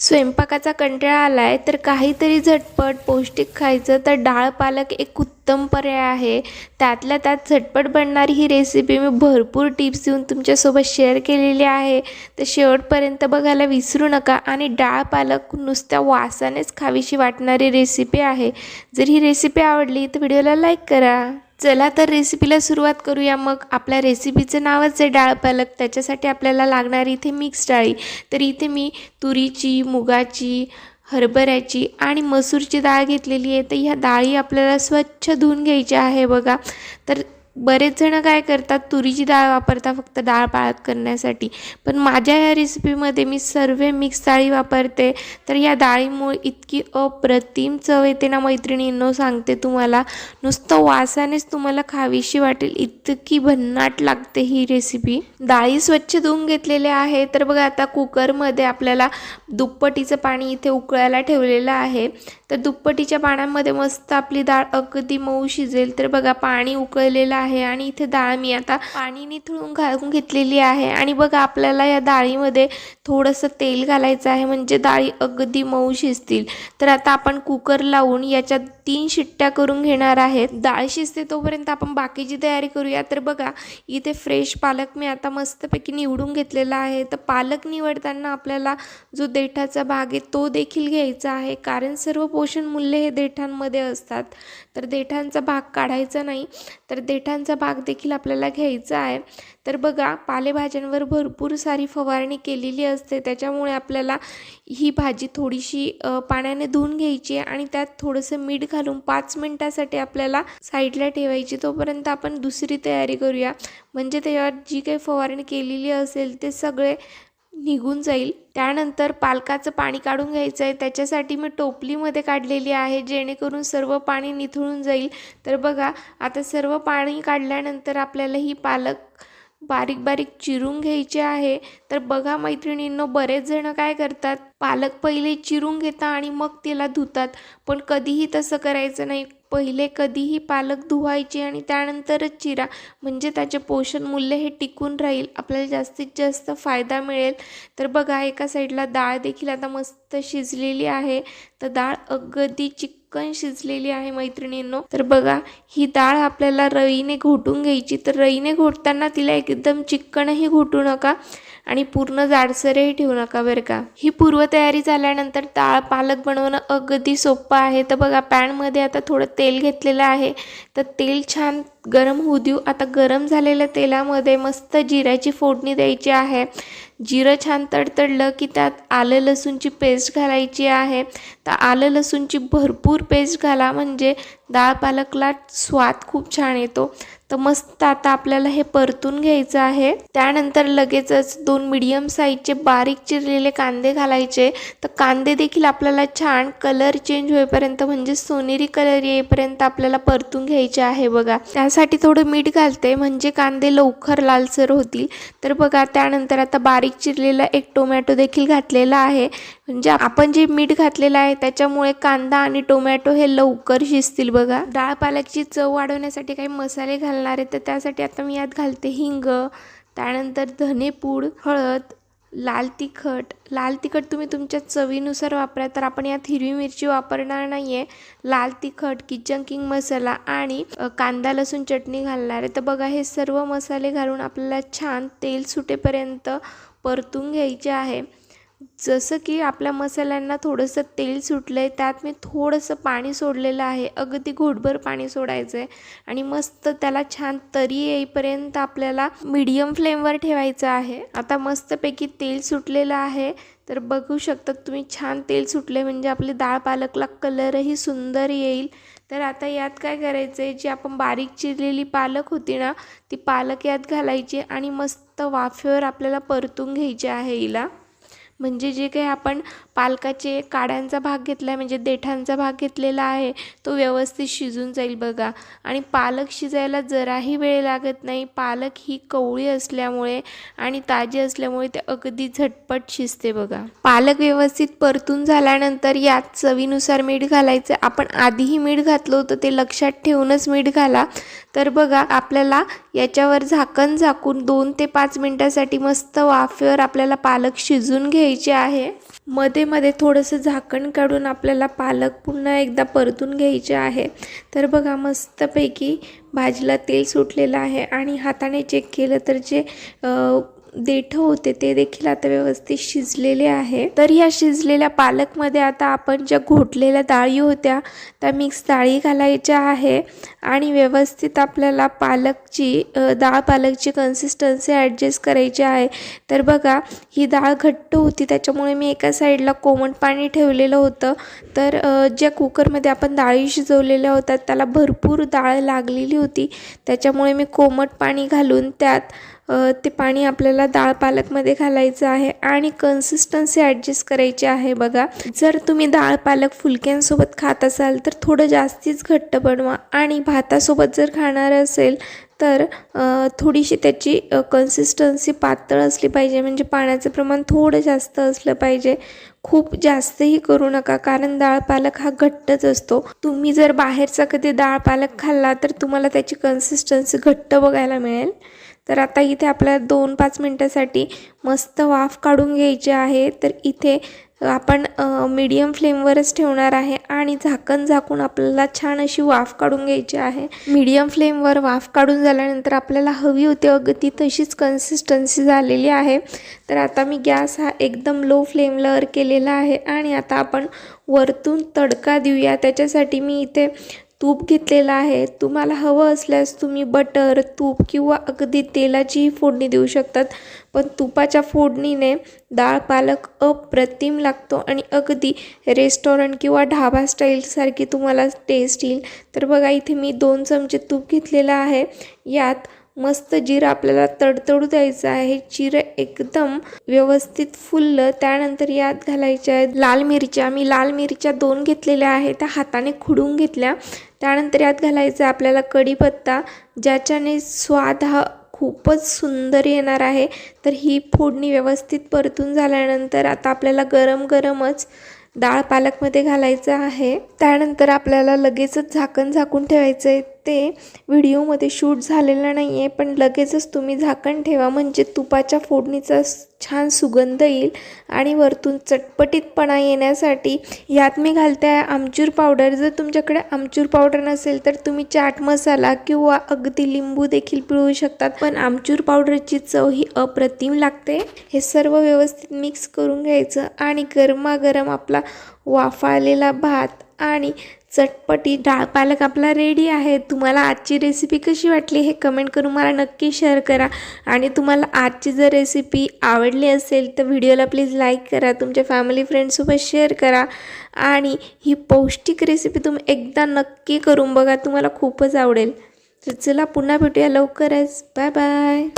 स्वयंपाकाचा कंटाळा आला आहे तर काहीतरी झटपट पौष्टिक खायचं तर डाळ पालक एक उत्तम पर्याय आहे. त्यातल्या त्यात झटपट बनणारी ही रेसिपी मी भरपूर टिप्स देऊन तुमच्यासोबत शेअर केलेली आहे. तर शेवटपर्यंत बघायला विसरू नका आणि डाळ पालक नुसत्या वासानेच खावीशी वाटणारी रेसिपी आहे. जर ही रेसिपी आवडली तर व्हिडिओला लाईक करा. चला तर रेसिपीला सुरुवात करूया. मग आपल्या रेसिपीचं नावच आहे डाळ पालक. त्याच्यासाठी आपल्याला लागणारी इथे मिक्स डाळी. तर इथे मी तुरीची मुगाची हरभऱ्याची आणि मसूरची डाळ घेतलेली आहे. तर ह्या डाळी आपल्याला स्वच्छ धुवून घ्यायची आहे बघा. तर बरेच जण काय करतात तुरीची डाळ वापरता फक्त डाळ पाळत करण्यासाठी. पण माझ्या या रेसिपीमध्ये मी सर्व मिक्स डाळी वापरते. तर या डाळीमुळे इतकी अप्रतिम चव येते ना मैत्रिणींनो सांगते तुम्हाला. नुसतं वासानेच तुम्हाला खावीशी वाटेल. इतकी भन्नाट लागते ही रेसिपी डाळी स्वच्छ धुवून घेतलेल्या आहे. तर बघा आता कुकरमध्ये आपल्याला दुप्पटीचं पाणी इथे उकळायला ठेवलेलं आहे. तर दुप्पटीच्या पाण्यामध्ये मस्त आपली डाळ अगदी मऊ शिजेल. तर बघा पाणी उकळलेलं आहे. आहे आणि इथे डाळ मी आता पाणी निथळून घालून घेतलेली आहे. आणि बघा आपल्याला या डाळीमध्ये थोडंसं तेल घालायचं आहे. म्हणजे डाळी अगदी मऊ शिजतील. तर आता आपण कुकर लावून याच्यात तीन शिट्ट्या करून घेणार आहेत. डाळ शिजते तोपर्यंत आपण बाकीची तयारी करूया. तर बघा इथे फ्रेश पालक मी आता मस्तपैकी निवडून घेतलेला आहे. तर पालक निवडताना आपल्याला जो देठाचा भाग आहे तो देखील घ्यायचा आहे. कारण सर्व पोषण मूल्य हे देठांमध्ये असतात. तर देठांचा भाग काढायचा नाही. तर देठांचा भाग देखील आपल्याला घ्यायचा आहे. तर बघा पालेभाज्यांवर भरपूर सारी फवारणी केलेली असते. त्याच्यामुळे आपल्याला ही भाजी थोडीशी पाण्याने धुवून घ्यायची आहे आणि त्यात थोडंसं मीठ घालून पाच मिनटासाठी आपल्याला साईडला ठेवायची. तोपर्यंत आपण दुसरी तयारी करूया. म्हणजे त्याच्यावर जी काही फवारणी केलेली असेल ते सगळे निघून जाईल. त्यानंतर पालकाचं पाणी काढून घ्यायचं आहे. त्याच्यासाठी मी टोपलीमध्ये काढलेली आहे जेणेकरून सर्व पाणी निथळून जाईल. तर बघा आता सर्व पाणी काढल्यानंतर आपल्याला ही पालक बारीक बारीक चिरून घ्यायचे आहे. तर बघा मैत्रिणींनो बरेच जण काय करतात? पालक पहिले चिरून घेतात आणि मग तिला धुतात. पण कधीही तसं करायचं नाही. पहिले कधीही पालक धुवायचे आणि त्यानंतरच चिरा. म्हणजे त्याचे पोषण मूल्य हे टिकून राहील. आपल्याला जास्तीत जास्त फायदा मिळेल. तर बघा एका साईडला डाळ देखील आता मस्त शिजलेली आहे. तर डाळ अगदी चिक चिकन शिजलेली आहे मैत्रिणींनो. तर बघा ही डाळ आपल्याला रईने घोटून घ्यायची. तर रईने घोटताना तिला एकदम चिकनही घोटू नका आणि पूर्ण जाडसरही ठेवू नका बरं का. ही पूर्वतयारी झाल्यानंतर डाळ पालक बनवणं अगदी सोपं आहे. तर बघा पॅनमध्ये आता थोडं तेल घेतलेलं आहे. तर तेल छान गरम होऊ देऊ. आता गरम झालेल्या तेलामध्ये मस्त जिऱ्याची फोडणी द्यायची आहे. जिरं छान तडतडलं की त्यात आलं लसूणची पेस्ट घालायची आहे. तर आलं लसूणची भरपूर पेस्ट घाला. म्हणजे डाळ पालकला स्वाद खूप छान येतो. तर मस्त आता आपल्याला हे परतून घ्यायचं आहे. त्यानंतर लगेचच दोन मिडियम साईजचे बारीक चिरलेले कांदे घालायचे. तर कांदे देखील आपल्याला छान कलर चेंज होईपर्यंत म्हणजे सोनेरी कलर येईपर्यंत आपल्याला परतून घ्यायचे आहे बघा. त्यासाठी थोडं मीठ घालते म्हणजे कांदे लवकर लालसर होतील. तर बघा त्यानंतर आता बारीक चिरलेला एक टोमॅटो देखील घातलेला आहे. म्हणजे आपण जे मीठ घातलेलं आहे त्याच्यामुळे कांदा आणि टोमॅटो हे लवकर शिजतील बघा. डाळ पालकची चव वाढवण्यासाठी काही मसाले घालणार आहे तर त्यासाठी आता मी यात घालते हिंग त्यानंतर धनेपूड हळद लाल तिखट. लाल तिखट तुम्ही तुमच्या चवीनुसार वापरा तर आपण यात हिरवी मिरची वापरणार नाही आहे लाल तिखट किचन किंग मसाला आणि कांदा लसूण चटणी घालणार आहे. तर बघा हे सर्व मसाले घालून आपल्याला छान तेल सुटेपर्यंत परतून घ्यायचे आहे. जसं की आपल्या मसाल्यांना थोडंसं तेल सुटलं आहे त्यात मी थोडंसं पाणी सोडलेलं आहे. अगदी घोटभर पाणी सोडायचं आहे आणि मस्त त्याला छान तरी येईपर्यंत आपल्याला मीडियम फ्लेमवर ठेवायचं आहे. आता मस्तपैकी तेल सुटलेलं आहे. तर बघू शकता तुम्ही छान तेल सुटले म्हणजे आपली डाळ पालकला कलरही सुंदर येईल. तर आता यात काय करायचं आहे जी आपण बारीक चिरलेली पालक होती ना ती पालक यात घालायची आणि मस्त वाफेवर आपल्याला परतून घ्यायची आहे हिला. म्हणजे जे काही आपण पालकाचे काड्यांचा भाग घेतला आहे म्हणजे देठांचा भाग घेतलेला आहे तो व्यवस्थित शिजून जाईल बघा. आणि पालक शिजायला जराही वेळ लागत नाही. पालक ही कवळी असल्यामुळे आणि ताजी असल्यामुळे ते अगदी झटपट शिजते बघा. पालक व्यवस्थित परतून झाल्यानंतर यात चवीनुसार मीठ घालायचं. आपण आधीही मीठ घातलं होतं ते लक्षात ठेवूनच मीठ घाला. तर बघा आपल्याला याच्यावर झाकण झाकून दोन ते पाच मिनटासाठी मस्त वाफेवर आपल्याला पालक शिजून घ्यायचे आहे. मध्ये मध्ये थोडंसं झाकण काढून आपल्याला पालक पुन्हा एकदा परतून घ्यायचे आहे. तर बघा मस्तपैकी भाजीला तेल सुटलेलं आहे आणि हाताने चेक केलं तर जे देठं होते ते देखील आता व्यवस्थित शिजलेले आहे. तर ह्या शिजलेल्या पालकमध्ये आता आपण ज्या घोटलेल्या डाळी होत्या त्या मिक्स डाळी घालायच्या आहे. आणि व्यवस्थित आपल्याला पालकची डाळ पालकची कन्सिस्टन्सी ॲडजस्ट करायची आहे. तर बघा ही डाळ घट्ट होती त्याच्यामुळे मी एका साईडला कोमट पाणी ठेवलेलं होतं. तर ज्या कुकरमध्ये आपण डाळी शिजवलेल्या होत्या त्याला भरपूर डाळ लागलेली होती. त्याच्यामुळे मी कोमट पाणी घालून त्यात ते पाणी आपल्याला डाळ पालकमध्ये घालायचं आहे आणि कन्सिस्टन्सी ॲडजस्ट करायची आहे बघा. जर तुम्ही डाळ पालक फुलक्यांसोबत खात असाल तर थोडं जास्तीच घट्ट बनवा आणि भातासोबत जर खाणार असेल तर थोडीशी त्याची कन्सिस्टन्सी पातळ असली पाहिजे. म्हणजे पाण्याचं प्रमाण थोडं जास्त असलं पाहिजे. खूप जास्तही करू नका कारण डाळ पालक हा घट्टच असतो. तुम्ही जर बाहेरचा कधी डाळ पालक खाल्ला तर तुम्हाला त्याची कन्सिस्टन्सी घट्ट बघायला मिळेल. तर आता इथे आपल्याला दोन पाच मिनटासाठी मस्त वाफ काढून घ्यायची आहे. तर इथे आपण मीडियम फ्लेमवरच ठेवणार आहे आणि झाकण झाकून आपल्याला छान अशी वाफ काढून घ्यायची आहे. मीडियम फ्लेमवर वाफ काढून झाल्यानंतर आपल्याला हवी होती अगदी तशीच कन्सिस्टन्सी झालेली आहे. तर आता मी गॅस हा एकदम लो फ्लेमवर केलेला आहे आणि आता आपण वरतून तडका देऊया. त्याच्यासाठी मी इथे तूप घेतलेलं आहे. तुम्हाला हवं असल्यास तुम्ही बटर तूप किंवा अगदी तेलाचीही फोडणी देऊ शकतात. पण तुपाच्या फोडणीने डाळ पालक अप्रतिम लागतो आणि अगदी रेस्टॉरंट किंवा ढाबा स्टाईलसारखी तुम्हाला टेस्ट येईल. तर बघा इथे मी दोन चमचे तूप घेतलेलं आहे. यात मस्त जिरं आपल्याला तडतडू द्यायचं आहे. जिरं एकदम व्यवस्थित फुललं त्यानंतर यात घालायच्या आहेत लाल मिरच्या. मी लाल मिरच्या दोन घेतलेल्या आहेत. त्या हाताने खुडून घेतल्या. त्यानंतर यात घालायचं आहे आपल्याला कढीपत्ता ज्याच्याने स्वाद हा खूपच सुंदर येणार आहे. तर ही फोडणी व्यवस्थित परतून झाल्यानंतर आता आपल्याला गरम गरमच डाळ पालकमध्ये घालायचं आहे. त्यानंतर आपल्याला लगेचच झाकण झाकून ठेवायचं आहे. ते व्हिडिओमध्ये शूट झालेलं नाही आहे पण लगेचच तुम्ही झाकण ठेवा. म्हणजे तुपाच्या फोडणीचा छान सुगंध येईल आणि वरतून चटपटीतपणा येण्यासाठी यात मी घालते आहे आमचूर पावडर. जर तुमच्याकडे आमचूर पावडर नसेल तर तुम्ही चाट मसाला किंवा अगदी लिंबू देखील पिळू शकतात. पण आमचूर पावडरची चव ही अप्रतिम लागते. हे सर्व व्यवस्थित मिक्स करून घ्यायचं आणि गरमागरम आपला वाफाळलेला भात आणि चटपटी डाळ पालक आपला रेडी आहे. तुम्हाला आजची रेसिपी कशी वाटली हे कमेंट करून मला नक्की शेअर करा. आणि तुम्हाला आजची जर रेसिपी आवडली असेल तर व्हिडिओला प्लीज लाईक करा. तुमच्या फॅमिली फ्रेंडसोबत शेअर करा. आणि ही पौष्टिक रेसिपी तुम्ही एकदा नक्की करून बघा. तुम्हाला खूपच आवडेल. तर चला पुन्हा भेटूया लवकरच. Bye bye